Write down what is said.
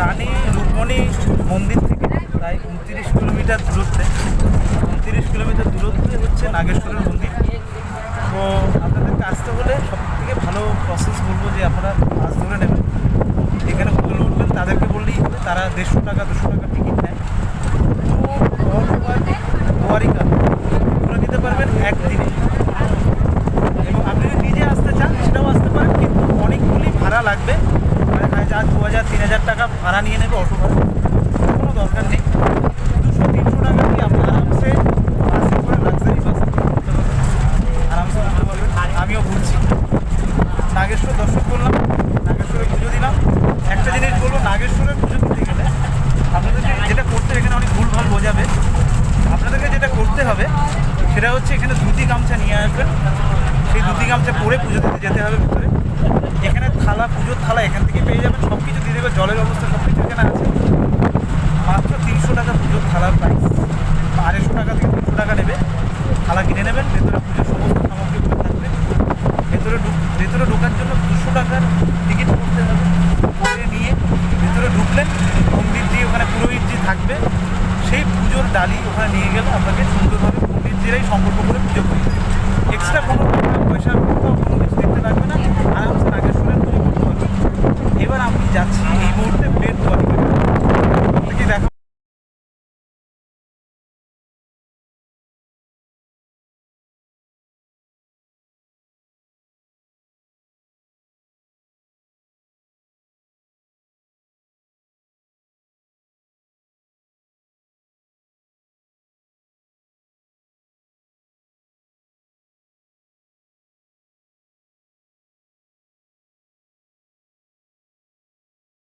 রানী রুকমণি মন্দির থেকে প্রায় উনত্রিশ কিলোমিটার দূরত্বে, উনত্রিশ কিলোমিটার দূরত্বে হচ্ছে নাগেশ্বরের মন্দির। তো আপনাদেরকে আসতে হলে সব থেকে ভালো প্রসেস বলব যে আপনারা বাস ধরে নেবেন। এখানে হোটেল উঠবেন, তাদেরকে বললেই হবে, তারা দেড়শো টাকা, দুশো টাকা টিকিট নেয়। তো দুয়ারিকা ঘুরে নিতে পারবেন একদিনে। হাজার তিন হাজার টাকা ভাড়া নিয়ে নেবে অটো ভাড়া। কোনো দরকার নেই। দুশো, তিনশো টাকা দিয়ে আপনি আরামসে বাসে করে লাক্সারি বাসে ঘুরতে পারবেন। আরামসে ঘুরতে পারবেন। আমিও ঘুরছি। নাগেশ্বর দর্শন করলাম। নাগেশ্বরে পুজো দিলাম। একটা জিনিস বলব নাগেশ্বরের পুজো দিতে গেলে আপনাদেরকে যেটা করতে এখানে অনেক ভুলভাল বোঝাবে। আপনাদেরকে যেটা করতে হবে, সেটা হচ্ছে এখানে ধুতি গামছা নিয়ে আসবেন। সেই ধুতি গামছা পরে পুজো দিতে যেতে হবে ভিতরে। এখানে থালা, পুজোর থালা এখান থেকে পেয়ে যাবেন। সব কিছু দিয়ে দেবে, জলের ব্যবস্থা সব কিছু এখানে আছে। মাত্র তিনশো টাকা পুজোর থালার প্রাইস আড়াইশো টাকা থেকে তিনশো টাকা নেবে। থালা কিনে নেবেন, ভেতরে পুজোর সমস্ত সামগ্রীগুলো থাকবে। ভেতরে ঢুক, ভেতরে ঢোকার জন্য দুশো টাকার টিকিট করতে হবে। করে নিয়ে ভেতরে ঢুকলেন দিয়ে ওখানে পুরোহিতজি থাকবে, সেই পুজোর ডালি ওখানে নিয়ে গেলে। আপনাকে সুন্দরভাবে পণ্ডিতজিরাই সম্পর্ক করে